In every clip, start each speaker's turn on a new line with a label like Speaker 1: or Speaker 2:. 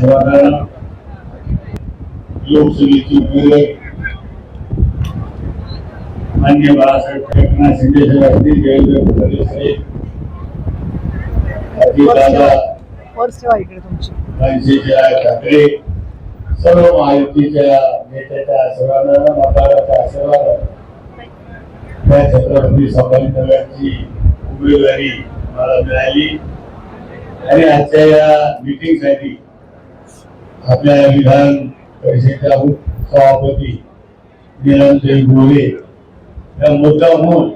Speaker 1: सर्वांना लोकसभेची उमेदवार. मान्य बाळासाहेब शिंदे साहेब असतील देवेंद्र फडणवीस साहेब. ठाकरे सर्व महायुतीच्या नेत्याच्या सर्वांना मतदाराचा आशीर्वाद त्या छत्रपती संभाजीनगरची उमेदवारी मला मिळाली. आणि आजच्या या मीटिंगसाठी आपल्या विधान परिषदेच्या सभापती निरंजय गोरे या मुद्दामून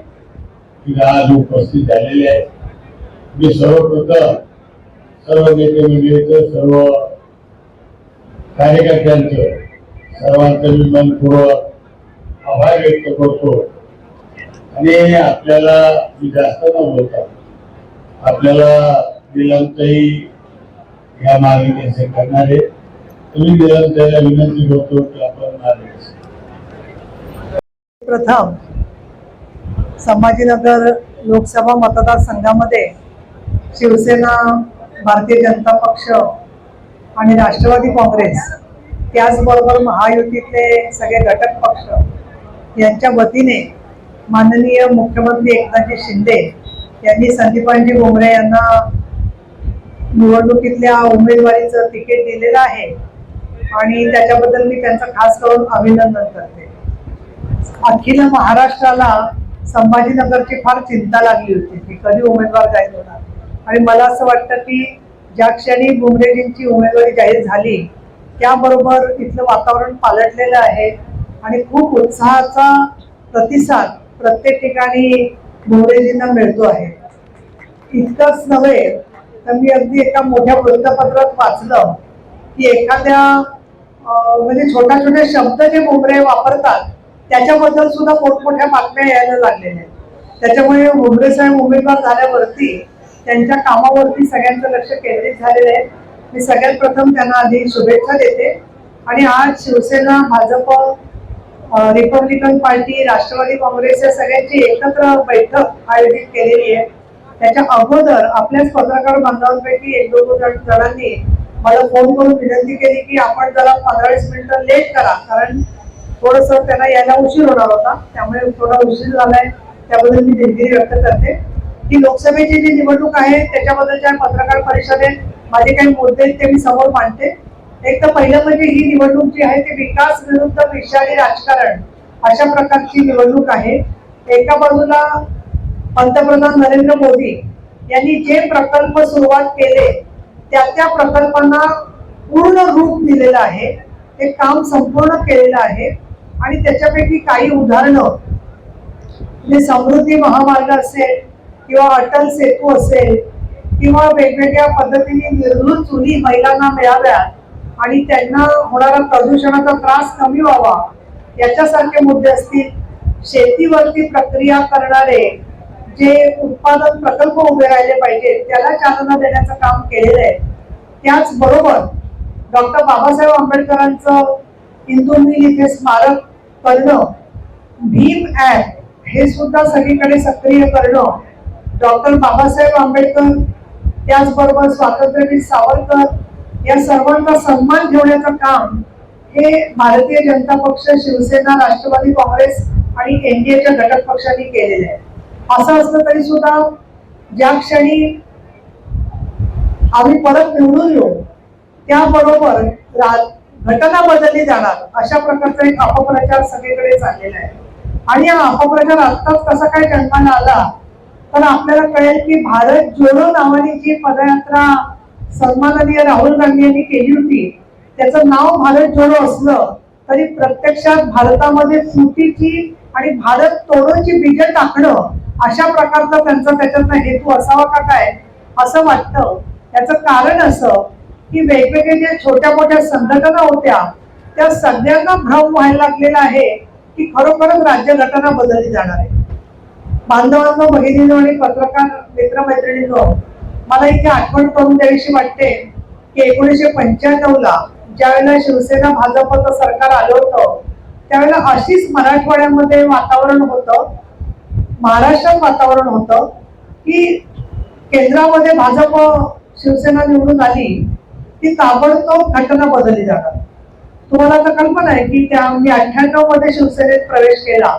Speaker 1: म्हणून आज उपस्थित झालेले आहेत. मी सर्वप्रथम सर्व नेते मंडळीचं सर्व कार्यकर्त्यांचं सर्वांचं मी मनपूर्वक आभार व्यक्त करतो. आणि आपल्याला मी जास्त न बोलता आपल्याला निलमताई या मार्गदर्शन करणारे तुम्ही निलमताईला विनंती करतो की आपण
Speaker 2: प्रथम संभाजीनगर लोकसभा मतदारसंघामध्ये शिवसेना भारतीय जनता पक्ष आणि राष्ट्रवादी काँग्रेस त्याचबरोबर महायुतीतले सगळे घटक पक्ष यांच्या वतीने माननीय मुख्यमंत्री एकनाथजी शिंदे यांनी संदीपांजी भुमरे यांना निवडणुकीतल्या उमेदवारीचं तिकीट दिलेलं आहे. आणि त्याच्याबद्दल मी त्यांचं खास करून अभिनंदन करते. अखिल महाराष्ट्राला संभाजीनगरची फार चिंता लागली होती की कधी उमेदवार जाहीर होणार. आणि मला असं वाटतं की ज्या क्षणी बुमरेजींची उमेदवारी जाहीर झाली त्याबरोबर इथलं वातावरण पालटलेलं आहे आणि खूप उत्साहाचा प्रतिसाद प्रत्येक ठिकाणी बुमरेजींना मिळतो आहे. इतकंच नव्हे तर मी अगदी एका मोठ्या वृत्तपत्रात वाचलं की एखाद्या म्हणजे छोट्या छोट्या शब्द जे मुंबरे वापरतात त्याच्याबद्दल सुद्धा मोठमोठ्या बातम्या यायला लागलेल्या आहेत. त्याच्यामुळे मुंबरे साहेब उमेदवार झाल्यावरती त्यांच्या कामावरती सगळ्यांचं लक्ष केंद्रित झालेलं आहे. मी सगळ्यात प्रथम त्यांना आधी शुभेच्छा देते. आणि आज शिवसेना भाजप रिपब्लिकन पार्टी राष्ट्रवादी काँग्रेस या सगळ्यांची एकत्र बैठक आयोजित केलेली आहे. त्याच्या अगोदर आपल्याच पत्रकार बांधवांपैकी एक दोन जणांनी मला फोन करून विनंती केली की आपण जरा पंधरा वीस मिनिटं लेट करा. कारण थोडस त्यांना यायला उशीर होणार होता. त्यामुळे थोडा उशीर झालाय. त्याबद्दल मी दिलगिरी व्यक्त करते. ही लोकसभेची जी निवडणूक आहे त्याच्याबद्दलच्या पत्रकार परिषदेत माझे काही मुद्दे आहेत ते मी समोर मांडते. एक तर पहिलं म्हणजे ही निवडणूक जी आहे ती विकास विरुद्ध विषारी राजकारण अशा प्रकारची निवडणूक आहे. एका बाजूला पंतप्रधान नरेंद्र मोदी यांनी जे प्रकल्प सुरुवात केले त्या त्या प्रकल्पांना पूर्ण रूप दिलेलं आहे. ते काम संपूर्ण केलेलं आहे. आणि त्याच्यापैकी काही उदाहरणं म्हणजे समृद्धी महामार्ग असेल किंवा अटल सेतू असेल किंवा वेगवेगळ्या पद्धतीने निर्धूत चुली महिलांना मिळाव्या आणि त्यांना होणारा प्रदूषणाचा त्रास कमी व्हावा याच्यासारखे मुद्दे असतील. शेतीवरती प्रक्रिया करणारे जे उत्पादन प्रकल्प उभे राहिले पाहिजेत त्याला चालना देण्याचं काम केलेलं आहे. त्याचबरोबर डॉक्टर बाबासाहेब आंबेडकरांचं हिंदू मिल इथे स्मारक करणं भीम ऍप हे सुद्धा सगळीकडे सक्रिय करणं डॉक्टर बाबासाहेब आंबेडकर त्याचबरोबर स्वातंत्र्यवीर सावरकर या सर्वांचा सन्मान ठेवण्याचं काम हे भारतीय जनता पक्ष शिवसेना राष्ट्रवादी काँग्रेस आणि एनडीएच्या घटक पक्षांनी केलेलं आहे. असं असलं तरी सुद्धा ज्या क्षणी आम्ही परत निवडून येऊ त्याबरोबर घटना बदलली जाणार अशा प्रकारचा एक अपप्रचार सगळीकडे चाललेला आहे. आणि हा अपप्रचार आत्ताच कसा काय जन्माला आला तर आपल्याला कळेल की भारत जोडो नावाने जी पदयात्रा सन्माननीय राहुल गांधी यांनी केली होती त्याचं नाव भारत जोडो असलं तरी प्रत्यक्षात भारतामध्ये फुटीची आणि भारत तोडोची बीज टाकणं अशा प्रकारचा त्यांचा त्याच्यातनं हेतू असावा का काय असं वाटतं. त्याचं कारण असं की वेगवेगळे ज्या छोट्या मोठ्या संघटना होत्या त्या सगळ्यांना भ्रम व्हायला लागलेला आहे की खरोखरच राज्यघटना बदलली जाणार आहे. बांधवांनो भगिनीनो आणि पत्रकार मित्रमैत्रिणींनो मला इथे आठवण करून द्यावीशी वाटते की एकोणीसशे पंच्याण्णवला ज्यावेळेला शिवसेना भाजपचं सरकार आलं होतं त्यावेळेला अशीच मराठवाड्यामध्ये वातावरण होतं महाराष्ट्रात वातावरण होतं की केंद्रामध्ये भाजप शिवसेना निवडून आली की ताबडतोब घटना बदलली जाणार. तुम्हाला तर कल्पना आहे की त्या मी अठ्ठ्याण्णवमध्ये शिवसेनेत प्रवेश केला.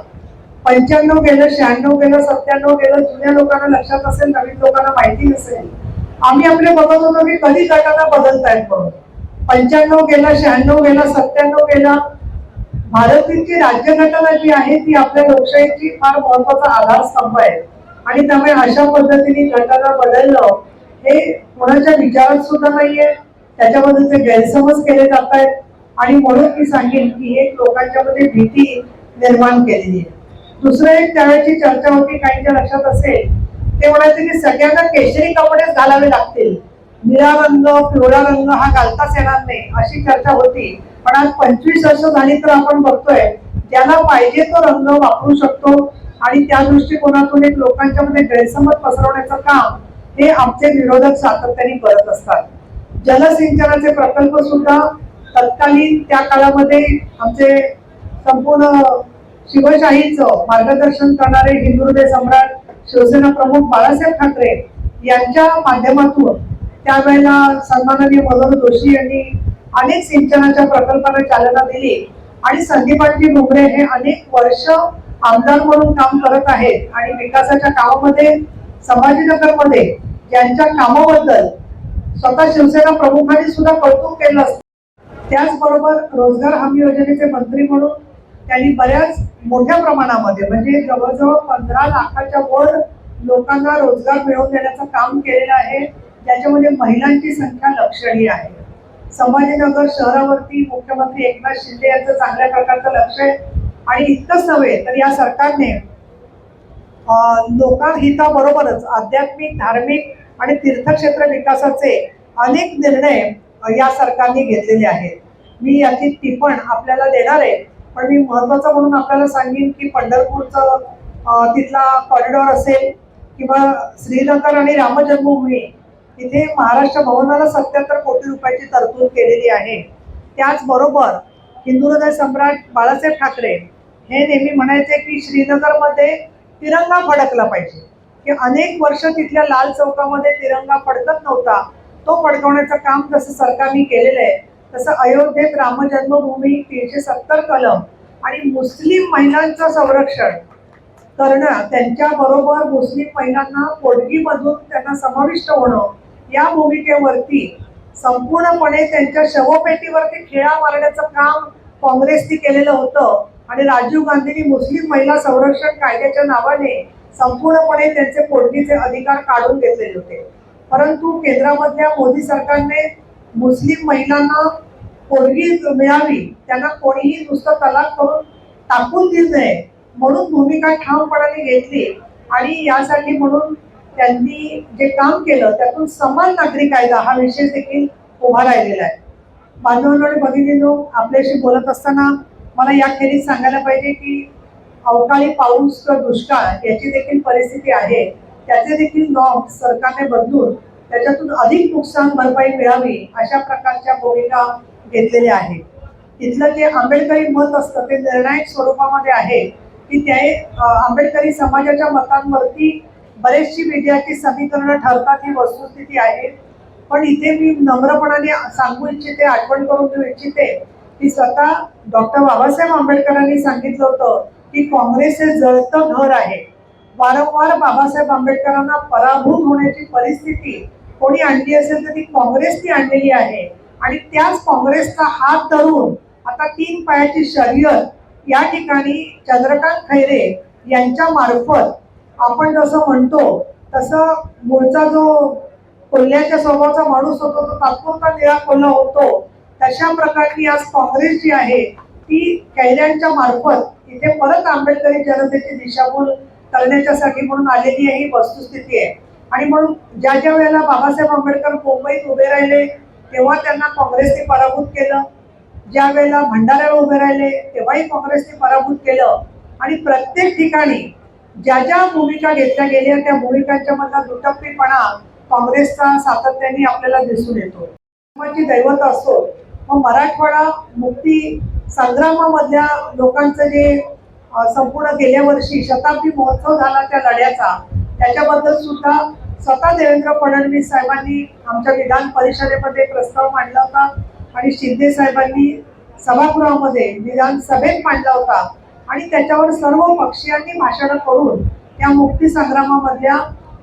Speaker 2: पंच्याण्णव गेलं शहाण्णव गेलं सत्त्याण्णव गेलं जुन्या लोकांना लक्षात असेल नवीन लोकांना माहिती नसेल. आम्ही आपले बघत होतो की कधी घटना बदलतायत म्हणून. पंच्याण्णव गेला शहाण्णव गेला सत्त्याण्णव गेला भारताची राज्यघटना जी आहे ती आपल्या लोकशाहीची फार महत्त्वाचा आधारस्तंभ आहे. आणि त्यामुळे अशा पद्धतीने घटना बदलणं हे कोणाच्या विचारात सुद्धा नाहीये. त्याच्याबद्दलचे गैरसमज केले जात आहेत आणि म्हणून मी सांगेन की एक लोकांच्या मध्ये भीती निर्माण केलेली आहे. दुसरं एक त्यावेळेची चर्चा होती काहींच्या लक्षात असेल ते म्हणायचे की सगळ्यांना केशरी कपडेच घालावे लागतील. निळा रंग पिवळा रंग हा घालताच येणार नाही अशी चर्चा होती. पण आज पंचवीस वर्ष झाली तर आपण बघतोय ज्याला पाहिजे तो रंग वापरू शकतो. आणि त्या दृष्टिकोनातून एक लोकांच्या मध्ये गैरसमज पसरवण्याचं काम हे आमचे विरोधक सातत्याने करत असतात. जलसिंचनाचे प्रकल्प सुद्धा तत्कालीन त्या काळामध्ये आमचे संपूर्ण शिवशाहीचं मार्गदर्शन करणारे हिंदू सम्राट शिवसेना प्रमुख बाळासाहेब ठाकरे यांच्या माध्यमातून त्यावेळेला सन्माननीय मनोहर जोशी यांनी अनेक सिंचनाच्या प्रकल्पांना चालना दिली. आणि संदीपांजी भुमरे हे अनेक वर्ष आमदार म्हणून काम करत आहेत आणि विकासाच्या कामामध्ये संभाजीनगरमध्ये यांच्या कामाबद्दल स्वतः शिवसेना प्रमुखांनी सुद्धा कौतुक केलं असतं. त्याचबरोबर रोजगार हमी योजनेचे मंत्री म्हणून त्यांनी बऱ्याच मोठ्या प्रमाणामध्ये म्हणजे जवळजवळ पंधरा लाखाच्या वर लोकांना रोजगार मिळवून देण्याचं काम केलेलं आहे. ज्याच्यामध्ये महिलांची संख्या लक्षणीय आहे. संभाजीनगर शहरावरती मुख्यमंत्री एकनाथ शिंदे यांचं चांगल्या प्रकारचं लक्ष आहे. आणि इतकंच नव्हे तर या सरकारने अं, लोकहिताबरोबरच आध्यात्मिक धार्मिक आणि तीर्थक्षेत्र विकासाचे अनेक निर्णय या सरकारने घेतलेले आहेत. मी याची टिपण आपल्याला देणार आहे पण मी महत्वाचं म्हणून आपल्याला सांगेन की पंढरपूरचं तिथला कॉरिडॉर असेल किंवा श्रीनगर आणि रामजन्मभूमी तिथे इथे महाराष्ट्र भवनाला सत्याहत्तर कोटी रुपयाची तरतूद केलेली आहे. त्याचबरोबर हिंदू हृदय सम्राट बाळासाहेब ठाकरे हे नेहमी म्हणायचे की श्रीनगरमध्ये तिरंगा फडकला पाहिजे. की अनेक वर्ष तिथल्या लाल चौकामध्ये तिरंगा फडकत नव्हता. तो फडकवण्याचं काम जसं सरकारने केलेलं आहे तसं अयोध्येत रामजन्मभूमी तीनशे सत्तर कलम आणि मुस्लिम महिलांचं संरक्षण करणं त्यांच्या बरोबर मुस्लिम महिलांना पोटगीमधून त्यांना समाविष्ट होणं या भूमिकेवरती संपूर्णपणे त्यांच्या शवपेटीवरती खेळा मारण्याचं काम काँग्रेसने केलेलं होतं आणि राजीव गांधींनी मुस्लिम महिला संरक्षण कायद्याच्या नावाने संपूर्णपणे त्यांचे पोटणीचे अधिकार काढून घेतलेले होते. परंतु केंद्रामधल्या मोदी सरकारने मुस्लिम महिलांना पोरगी मिळावी त्यांना कोणीही नुसतं तलाक करून टाकून देऊ नये म्हणून भूमिका ठामपणाने घेतली आणि यासाठी म्हणून त्यांनी जे काम केलं त्यातून समान नागरी कायदा हा विषय देखील उभा राहिलेला आहे. बांधवांनो आणि भगिनींनो आपल्याशी बोलत असताना मला याखेरीज सांगायला पाहिजे की अवकाळी पाऊस किंवा दुष्काळ याची देखील परिस्थिती आहे. त्याचे देखील नॉर्म सरकारने बदलून त्याच्यातून अधिक नुकसान भरपाई मिळावी अशा प्रकारच्या भूमिका घेतलेल्या आहेत. तिथलं जे आंबेडकरी मत असतं ते निर्णायक स्वरूपामध्ये आहे की ते आंबेडकरी समाजाच्या मतांवरती बरेचशी मीडियाची समीकरणं ठरतात ही वस्तुस्थिती आहे. पण इथे मी नम्रपणाने सांगू इच्छिते आठवण करून देऊ इच्छिते की स्वतः डॉक्टर बाबासाहेब आंबेडकरांनी सांगितलं होतं की काँग्रेस हे जळतं घर आहे. वारंवार बाबासाहेब आंबेडकरांना पराभूत होण्याची परिस्थिती कोणी आणली असेल तर ती काँग्रेसनी आणलेली आहे. आणि त्याच काँग्रेसचा हात धरून आता तीन पायाची शर्यत या ठिकाणी चंद्रकांत खैरे यांच्या मार्फत आपण जसं म्हणतो तसं मूळचा जो कोल्ह्याच्या स्वभावाचा माणूस होतो तो तात्पुरता निळा कोल्हा होतो. तशा प्रकारची आज काँग्रेस जी आहे ती कैद्यांच्या मार्फत इथे परत आंबेडकरी जनतेची दिशाभूल करण्याच्यासाठी म्हणून आलेली आहे ही वस्तुस्थिती आहे. आणि म्हणून ज्या ज्या वेळेला बाबासाहेब आंबेडकर मुंबईत उभे राहिले तेव्हा त्यांना काँग्रेसने पराभूत केलं. ज्या वेळेला भंडाऱ्याला उभे राहिले तेव्हाही काँग्रेसने पराभूत केलं. आणि प्रत्येक ठिकाणी ज्या ज्या भूमिका घेतल्या गेल्या त्या भूमिकांच्या मधला दुटप्पीपणा काँग्रेसचा सातत्याने आपल्याला दिसून येतो. दैवत असो मग मराठवाडा मुक्ती संग्रामामधल्या लोकांचं जे संपूर्ण गेल्या वर्षी शताब्दी महोत्सव झाला त्या लढ्याचा त्याच्याबद्दल सुद्धा स्वतः देवेंद्र फडणवीस साहेबांनी आमच्या विधान परिषदेमध्ये प्रस्ताव मांडला होता आणि शिंदे साहेबांनी सभागृहामध्ये विधानसभेत मांडला होता. आणि त्याच्यावर सर्व पक्षीयांनी भाषण करून त्या मुक्ती संग्रामामधल्या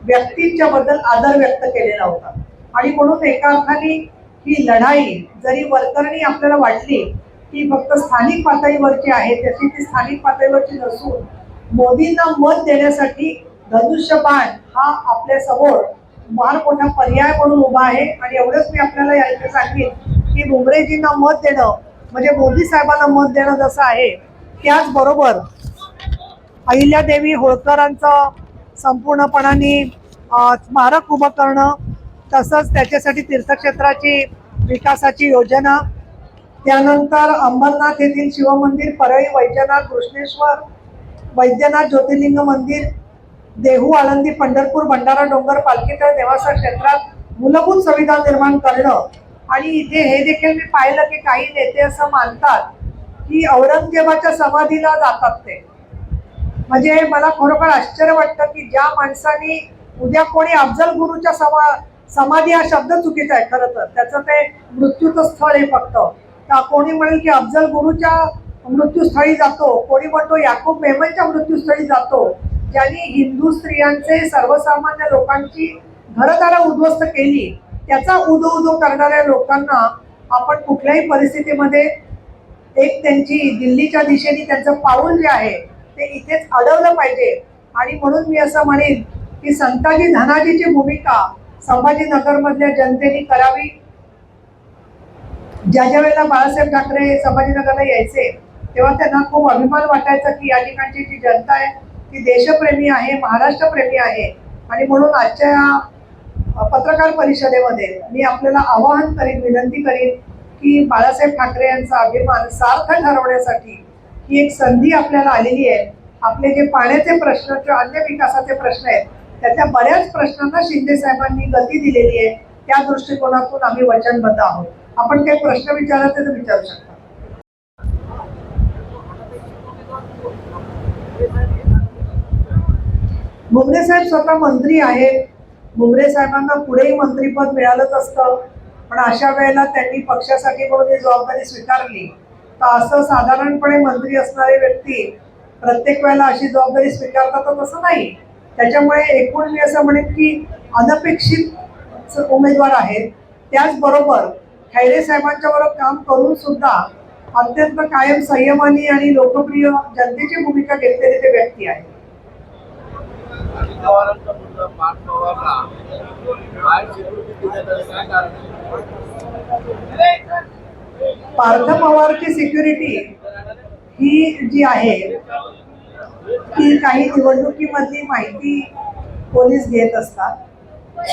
Speaker 2: व्यक्तींच्या बद्दल आदर व्यक्त केलेला होता. आणि म्हणून एका अर्थाने ही लढाई जरी वरकरणी आपल्याला वाटली की फक्त स्थानिक पातळीवरची आहे त्याची ती स्थानिक पातळीवरची नसून मोदींना मत देण्यासाठी धनुष्यबाण हा आपल्यासमोर फार मोठा पर्याय म्हणून उभा आहे. आणि एवढंच मी आपल्याला या इथे सांगेन की बुमरेजींना मत देणं म्हणजे मोदी साहेबांना मत देणं जसं आहे त्याचबरोबर अहिल्यादेवी होळकरांचं संपूर्णपणाने स्मारक उभं करणं तसंच त्याच्यासाठी तीर्थक्षेत्राची विकासाची योजना त्यानंतर अंबरनाथ येथील शिवमंदिर परळी वैद्यनाथ कृष्णेश्वर वैद्यनाथ ज्योतिर्लिंग मंदिर देहू आळंदी पंढरपूर भंडारा डोंगर पालखीतळ देवासा क्षेत्रात मूलभूत सुविधा निर्माण करणं. आणि इथे हे देखील मी पाहिलं की काही नेते असं मानतात की औरंगजेबाच्या समाधीला जातात ते. म्हणजे मला खरोखर आश्चर्य वाटतं की ज्या माणसानी उद्या कोणी अफजल गुरुच्या समा समाधी हा शब्द चुकीचा आहे खरं तर. त्याचं ते मृत्यूचं स्थळ आहे फक्त. का कोणी म्हणेल की अफजल गुरुच्या मृत्यूस्थळी जातो कोणी म्हणतो याकूब मेमनच्या मृत्यूस्थळी जातो ज्यांनी हिंदू स्त्रियांचे सर्वसामान्य लोकांची घरदारा उद्ध्वस्त केली त्याचा उदो उदो करणाऱ्या लोकांना आपण कुठल्याही परिस्थितीमध्ये एक त्यांची दिल्लीच्या दिशेने त्यांचं पाऊल जे आहे ते इथेच अडवलं पाहिजे. आणि म्हणून मी असं म्हणेन की संताजी धनाजीची भूमिका संभाजीनगरमधल्या जनतेने करावी. ज्या ज्या वेळेला बाळासाहेब ठाकरे संभाजीनगरला यायचे तेव्हा त्यांना खूप अभिमान वाटायचा की या ठिकाणची जी जनता आहे ती देशप्रेमी आहे महाराष्ट्रप्रेमी आहे. आणि म्हणून आजच्या पत्रकार परिषदेमध्ये मी आपल्याला आवाहन करीन विनंती करीन की बाळासाहेब ठाकरे यांचा अभिमान सार्थ ठरवण्यासाठी ही एक संधी आपल्याला आलेली आहे. आपले जे पाण्याचे प्रश्न किंवा अन्य विकासाचे प्रश्न आहेत त्याच्या बऱ्याच प्रश्नांना शिंदे साहेबांनी गती दिलेली आहे. त्या दृष्टिकोनातून आम्ही वचनबद्ध आहोत. आपण काही प्रश्न विचारायचे तर विचारू शकता. मुंबरे साहेब स्वतः मंत्री आहेत. मुंबरे साहेबांना पुढेही मंत्रीपद मिळालंच असतं. पण अशा वेळेला त्यांनी पक्षासाठी म्हणून ही जबाबदारी स्वीकारली तर असं साधारणपणे मंत्री असणारे व्यक्ती प्रत्येक वेळेला अशी जबाबदारी स्वीकारतात तसं नाही त्याच्यामुळे एकूण मी असं म्हणेन की अनपेक्षित उमेदवार आहेत त्याचबरोबर खैरे साहेबांच्या बरोबर काम करून सुद्धा अत्यंत कायम संयमानी आणि लोकप्रिय जनतेची भूमिका घेतलेले ते व्यक्ती आहेत
Speaker 3: आहे?
Speaker 2: पार्थ पवारची सिक्युरिटी ही जी आहे ती काही निवडणुकीमधली माहिती पोलीस घेत असतात.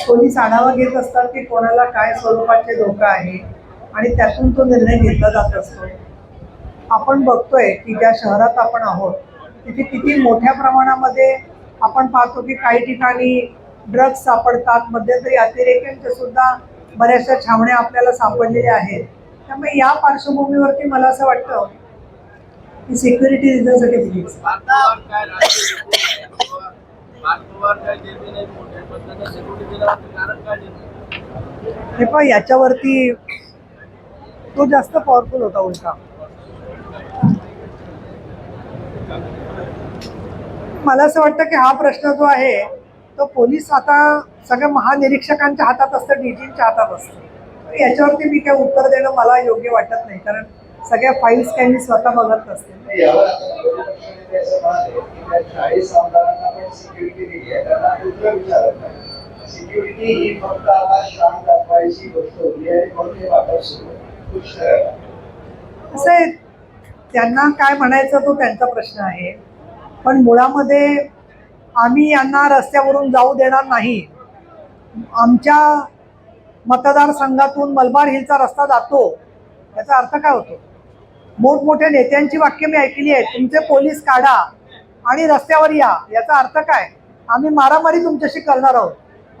Speaker 2: पोलीस आढावा घेत असतात की कोणाला काय स्वरूपाचे धोका आहे आणि त्यातून तो निर्णय घेतला जात असतो. आपण बघतोय की ज्या शहरात आपण आहोत तिथे किती मोठ्या प्रमाणामध्ये आपण पाहतो की काही ठिकाणी ड्रग्ज सापडतात. मध्यंतरी अतिरेक्यांच्या सुद्धा बऱ्याचशा छावण्या आपल्याला सापडलेल्या आहेत. त्यामुळे या पार्श्वभूमीवरती मला असं वाटतं की सिक्युरिटी रिझनसाठी
Speaker 3: देते
Speaker 2: हे पण याच्यावरती तो जास्त पॉवरफुल होता उलटा. मला असं वाटतं की हा प्रश्न जो आहे तो पोलीस आता सगळ्या महानिरीक्षकांच्या हातात असतं डीजींच्या हातात असतं. याच्यावरती मी काही उत्तर देणं मला योग्य वाटत नाही कारण सगळ्या फाईल्स काही मी स्वतः बघत नसते.
Speaker 4: असं सिक्युरिटी ही फक्त आता शांत दाखवायची गोष्ट होती आणि म्हणून हे सुरू
Speaker 2: असं आहे त्यांना काय म्हणायचं तो त्यांचा प्रश्न आहे. पण मुळामध्ये आम्ही यांना रस्त्यावरून जाऊ देणार नाही. आमच्या मतदारसंघातून मलबार हिलचा रस्ता जातो. याचा अर्थ काय होतो? मोठमोठ्या नेत्यांची वाक्य मी ऐकली आहेत. तुमचे पोलीस काढा आणि रस्त्यावर या. याचा अर्थ काय? आम्ही मारामारी तुमच्याशी करणार आहोत.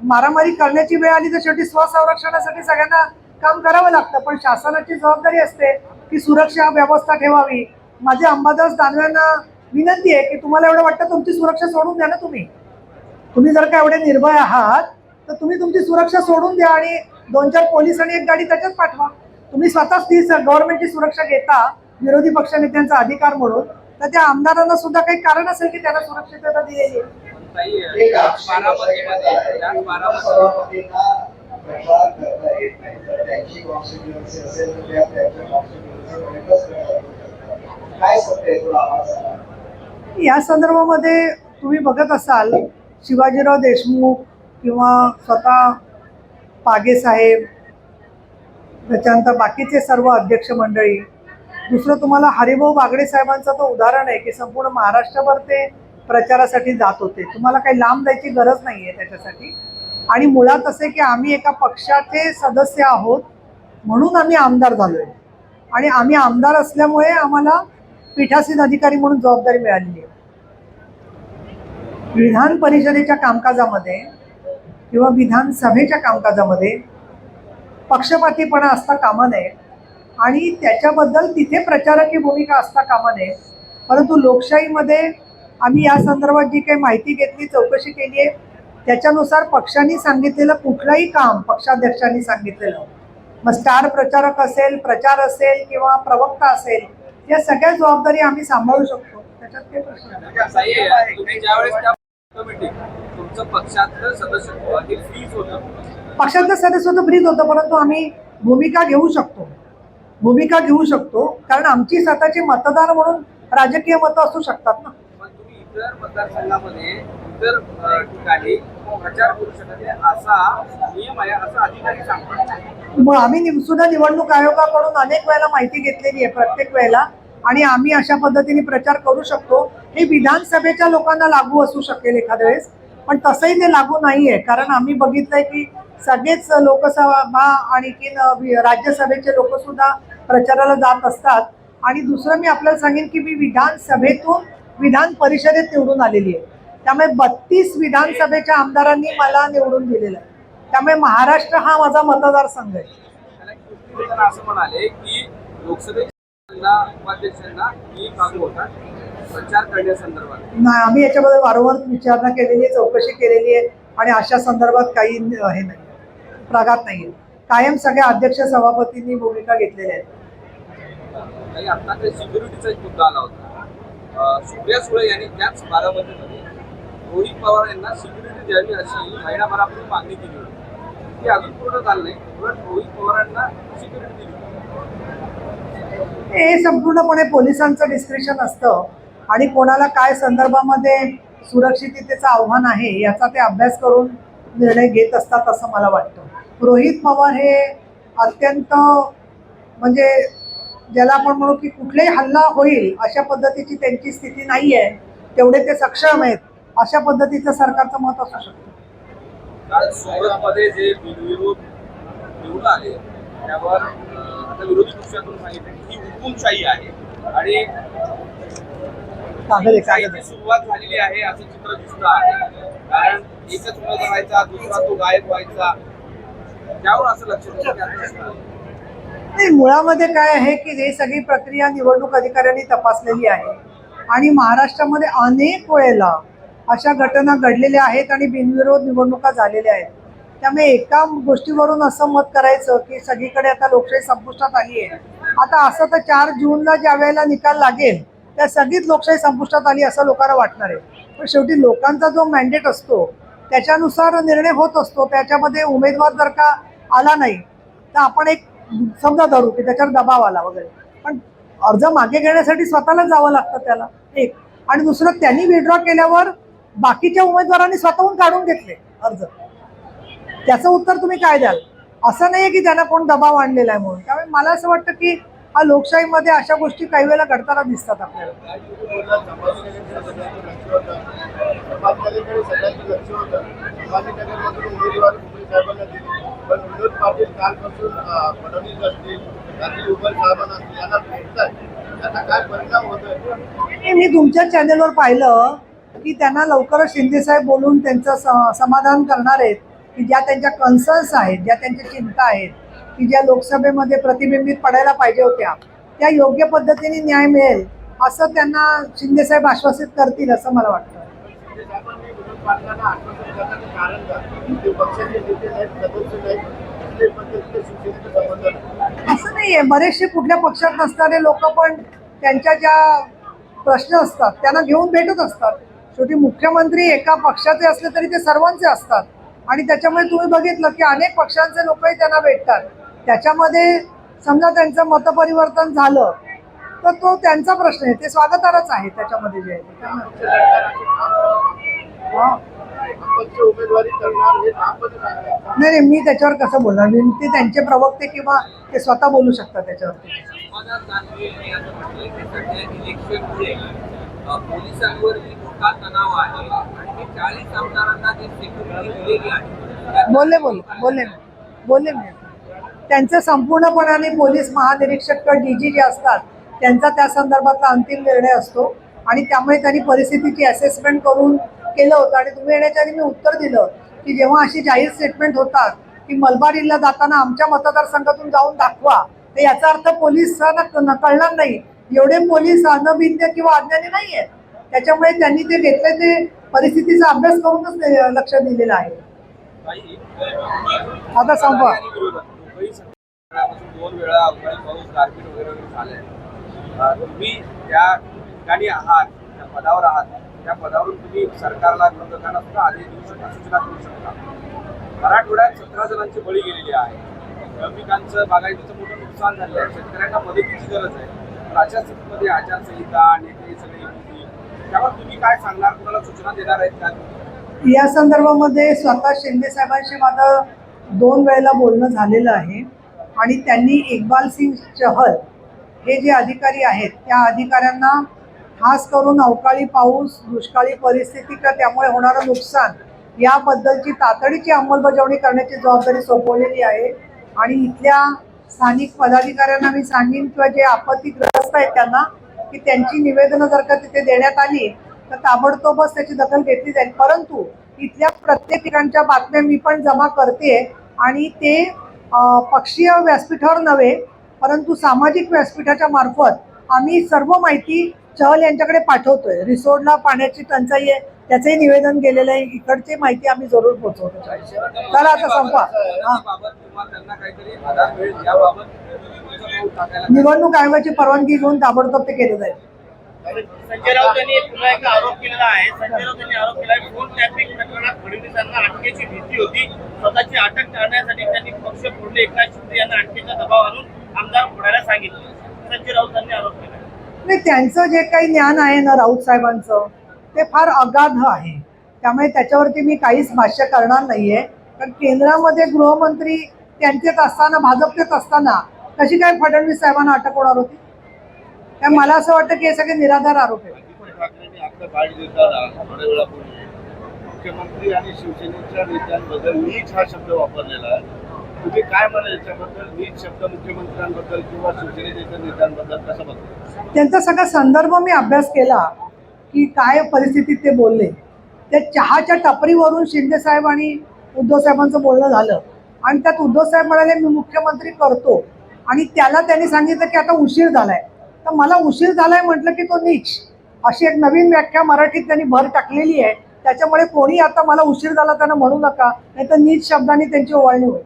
Speaker 2: मारामारी करण्याची वेळ आली तर शेवटी स्वसंरक्षणासाठी सगळ्यांना काम करावं लागतं. पण शासनाची जबाबदारी असते की सुरक्षा व्यवस्था ठेवावी. माझे अंबादास दानव्यांना विनंती आहे की तुम्हाला एवढं वाटतं तुमची सुरक्षा सोडून द्या ना तुम्ही. तुम्ही जर का एवढे निर्भय आहात तर तुम्ही तुमची सुरक्षा सोडून द्या आणि दोन चार पोलीस आणि एक गाडी त्याच्यात पाठवा. तुम्ही स्वतःच ती गव्हर्नमेंटची सुरक्षा घेता विरोधी पक्षनेत्यांचा अधिकार म्हणून तर त्या आमदारांना सुद्धा काही कारण असेल की त्यांना सुरक्षितता दिलेली आहे.
Speaker 4: काय
Speaker 2: या संदर्भामध्ये तुम्ही बघत असाल शिवाजीराव देशमुख किंवा स्वतः पागे साहेब त्याच्यानंतर बाकीचे सर्व अध्यक्ष मंडळी दुसरं तुम्हाला हरिभाऊ बागडे साहेबांचं तर उदाहरण आहे की संपूर्ण महाराष्ट्रभर ते प्रचारासाठी जात होते. तुम्हाला काही लांब जायची गरज नाही आहे त्याच्यासाठी. आणि मुळात असे की आम्ही एका पक्षाचे सदस्य आहोत म्हणून आम्ही आमदार झालो आहे आणि आम्ही आमदार असल्यामुळे आम्हाला पीठासीन अधिकारी म्हणून जबाबदारी मिळालेली आहे. विधान परिषदेच्या कामकाजामध्ये किंवा विधानसभेच्या कामकाजामध्ये पक्षपातीपणा असता कामा नये आणि त्याच्याबद्दल तिथे प्रचारकी भूमिका असता कामा नये. परंतु लोकशाहीमध्ये आम्ही या संदर्भात जी काही माहिती घेतली चौकशी केली आहे त्याच्यानुसार पक्षांनी सांगितलेलं कुठलंही काम पक्षाध्यक्षांनी सांगितलेलं. मग स्टार प्रचारक असेल प्रचार असेल किंवा प्रवक्ता असेल या सगळ्या जबाबदारी आम्ही सांभाळू शकतो. त्याच्यात काही प्रश्न
Speaker 3: पक्षातलं सदस्यत्व हे फ्रीज होतं.
Speaker 2: सदस्य परंतु आम्ही भूमिका घेऊ शकतो. भूमिका घेऊ शकतो. कारण आमची स्वतःची मतदार म्हणून राजकीय मतं असू शकतात ना.
Speaker 3: इतर मतदारसंघामध्ये इतर ठिकाणी प्रचार करू शकत नाही असा नियम आहे असं अधिकारी सांगतात
Speaker 2: मग आम्ही निमसुद्धा निवडणूक आयोगाकडून अनेक वेळेला माहिती घेतलेली आहे प्रत्येक वेळेला आणि आम्ही अशा पद्धतीने प्रचार करू शकतो. हे विधानसभेच्या लोकांना लागू असू शकेल एखाद्या वेळेस पण तसंही ते लागू नाही आहे कारण आम्ही बघितलंय की सगळेच लोकसभा आणि राज्यसभेचे लोक सुद्धा प्रचाराला जात असतात. आणि दुसरं मी आपल्याला सांगेन की मी विधानसभेतून विधान परिषदेत निवडून आलेली आहे. त्यामुळे बत्तीस विधानसभेच्या आमदारांनी मला निवडून दिलेलं आहे. त्यामुळे महाराष्ट्र हा माझा मतदारसंघ आहे.
Speaker 3: असं म्हणाले की लोकसभेच्या उपाध्यक्षांना लागू होतात. प्रचार करण्यासंदर्भात.
Speaker 2: नाही आम्ही याच्याबद्दल वारंवार विचारणा केलेली आहे चौकशी केलेली आहे आणि अशा संदर्भात काही हे नाही प्रघात नाही आहे. कायम सगळ्या अध्यक्ष सभापतींनी भूमिका घेतलेल्या आहेत.
Speaker 3: काही आता सिक्युरिटीचा मुद्दा आला होता. सुप्रिया सुळे यांनी त्याच बारामतीमध्ये रोहित पवार यांना सिक्युरिटी द्यावी अशी महिनाभरापूर्वी मागणी केली होती. ती अजून पूर्ण झाली नाही. उलट रोहित पवारांना सिक्युरिटी दिली
Speaker 2: हे संपूर्णपणे पोलिसांचं डिस्क्रिप्शन असतं आणि कोणाला काय संदर्भामध्ये सुरक्षिततेचं आव्हान आहे याचा ते अभ्यास करून निर्णय घेत असतात असं मला वाटतं. रोहित पवार हे अत्यंत म्हणजे ज्याला आपण म्हणू की कुठलाही हल्ला होईल अशा पद्धतीची त्यांची स्थिती नाही आहे तेवढे ते सक्षम आहेत अशा पद्धतीचं सरकारचं मत असू शकतं.
Speaker 3: त्यावर आता विरोधी पक्षातून सांगितलं की ही हुकुमशाही आहे आणि सुरुवात झालेली आहे असं चित्र दिसतं आहे. कारण एकच उमेदवार व्हायचा दुसरा तो गायब व्हायचा. त्यावर असं लक्ष
Speaker 2: मुळामध्ये काय आहे की हे सगळी प्रक्रिया निवडणूक अधिकाऱ्यांनी तपासलेली आहे. आणि महाराष्ट्रामध्ये अनेक वेळेला अशा घटना घडलेल्या आहेत आणि बिनविरोध निवडणुका झालेल्या आहेत. त्यामुळे एका गोष्टीवरून असं मत करायचं की सगळीकडे आता लोकशाही संपुष्टात आली आहे आता असं तर चार जूनला ज्या वेळेला निकाल लागेल त्या सगळीच लोकशाही संपुष्टात आली असं लोकांना वाटणार आहे. पण शेवटी लोकांचा जो मॅन्डेट असतो त्याच्यानुसार निर्णय होत असतो. त्याच्यामध्ये उमेदवार जर का आला नाही तर आपण एक समजा धरू की त्याच्यावर दबाव आला वगैरे पण अर्ज मागे घेण्यासाठी स्वतःला जावं लागतं त्याला एक आणि दुसरं त्यांनी विड्रॉ केल्यावर बाकीच्या उमेदवारांनी स्वतःहून काढून घेतले अर्ज त्याचं उत्तर तुम्ही काय द्याल असं नाही की त्यांना कोण दबाव आणलेला आहे म्हणून त्यामुळे मला असं वाटतं की हा लोकशाहीमध्ये अशा गोष्टी काही वेळेला घडताना दिसतात आपल्याला
Speaker 5: पण विनोद पाटील कालपासून फडणवीस असतील रात्री साहेबांना असतील यांना भेटतात काय परिणाम होतोय?
Speaker 2: मी तुमच्या चॅनेलवर पाहिलं की त्यांना लवकरच शिंदेसाहेब बोलून त्यांचं समाधान करणार आहेत. की ज्या त्यांच्या कन्सर्न्स आहेत ज्या त्यांच्या चिंता आहेत की ज्या लोकसभेमध्ये प्रतिबिंबित पडायला पाहिजे होत्या त्या योग्य पद्धतीने न्याय मिळेल असं त्यांना शिंदेसाहेब आश्वासित करतील असं मला वाटतं.
Speaker 5: शिंदे पाटलांना आश्वासन करण्याचं कारण काय ते पक्षाचे नेते नाहीत सदस्य नाहीत शिवसेनेचे संबंध नाही
Speaker 2: असं नाहीये. बरेचसे कुठल्या पक्षात नसणारे लोक पण त्यांच्या ज्या प्रश्न असतात त्यांना घेऊन भेटत असतात. शेवटी मुख्यमंत्री एका पक्षाचे असले तरी ते सर्वांचे असतात. आणि त्याच्यामुळे तुम्ही बघितलं की अनेक पक्षांचे लोकही त्यांना भेटतात. त्याच्यामध्ये समजा त्यांचं मतपरिवर्तन झालं तर तो त्यांचा प्रश्न आहे. ते स्वागतारच आहे त्याच्यामध्ये जे आहे. नाही. नाही मी त्याच्यावर कसं बोलणार? मी ते त्यांचे प्रवक्ते किंवा ते स्वतः बोलू शकतात त्याच्यावरती.
Speaker 3: मोठा तणाव आहे आणि हे चाळीस आमदारांना जे सेक्युरिटी दिलेली आहे
Speaker 2: बोलले बोलले बोलले मी बोलले मी. त्यांचं संपूर्णपणाने पोलीस महानिरीक्षक किंवा डी जी जे असतात त्यांचा त्या संदर्भातला अंतिम निर्णय असतो आणि त्यामुळे त्यांनी परिस्थितीची असेसमेंट करून केलं होतं आणि तुम्ही येण्याच्या आधी मी उत्तर दिलं की जेव्हा अशी जाहीर स्टेटमेंट होतात की मलबारीला जाताना आमच्या मतदारसंघातून जाऊन दाखवा तर याचा अर्थ पोलिसांना कळणार नाही. एवढे पोलीस अनभिज्ञ किंवा अज्ञानी नाही आहेत त्याच्यामुळे त्यांनी ते घेतले ते परिस्थितीचा अभ्यास करूनच लक्ष दिलेलं आहे. आता संपवा.
Speaker 3: तुम्ही त्या ठिकाणी आहात त्या पदावर आहात त्या पदावरून तुम्ही सरकारला विरोधकांना सुद्धा आदेश देऊ शकता सूचना करू शकता. मराठवाड्यात सतरा जणांची बळी गेलेली आहे. पिकांचं बागायतीचं मोठं नुकसान झालं आहे. शेतकऱ्यांना मदतीची गरज आहे. तर अशा स्थितीमध्ये आचारसंहिता नेते सगळे त्यावर तुम्ही काय सांगणार? कुणाला सूचना देणार आहेत का?
Speaker 2: या संदर्भामध्ये स्वतः शिंदे साहेबांशी माझं दोन वेळेला बोलणं झालेलं आहे. आणि त्यांनी इक्बाल सिंग चहल हे जे अधिकारी आहेत त्या अधिकाऱ्यांना खास करून अवकाळी पाऊस दुष्काळी परिस्थिती किंवा त्यामुळे होणारं नुकसान याबद्दलची तातडीची अंमलबजावणी करण्याची जबाबदारी सोपवलेली आहे. आणि इथल्या स्थानिक पदाधिकाऱ्यांना मी सांगेन किंवा जे आपत्तीग्रस्त आहेत त्यांना की त्यांची निवेदनं जर का तिथे देण्यात आली तर ताबडतोबच त्याची दखल घेतली जाईल. परंतु इथल्या प्रत्येक ठिकाणच्या बातम्या मी पण जमा करते आणि ते पक्षीय व्यासपीठावर नव्हे परंतु सामाजिक व्यासपीठाच्या मार्फत आम्ही सर्व माहिती चहल यांच्याकडे पाठवतोय. रिसोर्टला पाण्याची टंचाई आहे त्याचंही निवेदन गेलेलं आहे. इकडची माहिती आम्ही जरूर पोहोचवतो चला आता संपा निवडणूक आयोगाची परवानगी घेऊन ताबडतोब ते केलं जाईल.
Speaker 6: संजय राऊत यांनी पुन्हा एक आरोप केलेला आहे. संजय राऊत यांनी आरोप केला आहे फोन टॅपिंग प्रकरणात फडणवीसांना अटकेची भीती होती. स्वतःची अटक टाळण्यासाठी त्यांनी पक्ष फोडले. एकनाथ शिंदे यांना अटकेचा दबाव आणून आमदार फोडायला सांगितले. संजय राऊत यांनी आरोप केला.
Speaker 2: नाही त्यांचं जे काही ज्ञान आहे ना राऊत साहेबांचं ते फार अगाध आहे. त्यामुळे त्याच्यावरती मी काहीच भाष्य करणार नाहीये. कारण केंद्रामध्ये गृहमंत्री त्यांचेच असताना भाजपचेच असताना कशी काय फडणवीस साहेबांना अटक होणार होती? त्या मला असं वाटतं की हे सगळे निराधार आरोप आहेत.
Speaker 5: मुख्यमंत्री आणि शिवसेनेच्या नेत्यांबद्दल नीच हा शब्द वापरलेला आहे. तुम्ही काय म्हणाल याच्याबद्दल? नीच शब्द मुख्यमंत्र्यांबद्दल किंवा शिवसेनेच्या नेत्यांबद्दल कसं बघता?
Speaker 2: त्यांचा सगळा संदर्भ मी अभ्यास केला की काय परिस्थितीत ते बोलले. त्या चहाच्या टपरीवरून शिंदे साहेब आणि उद्धव साहेबांचं बोलणं झालं. आणि त्यात उद्धव साहेब म्हणाले मी मुख्यमंत्री करतो. आणि त्याला त्यांनी सांगितलं की आता उशीर झालाय. तर मला उशीर झालाय म्हटलं की तो नीच. अशी एक नवीन व्याख्या मराठीत त्यांनी भर टाकलेली आहे. त्याच्यामुळे कोणी आता मला उशीर झाला त्यांना म्हणू नका. नाही तर नीच शब्दाने त्यांची ओवाळणी होईल.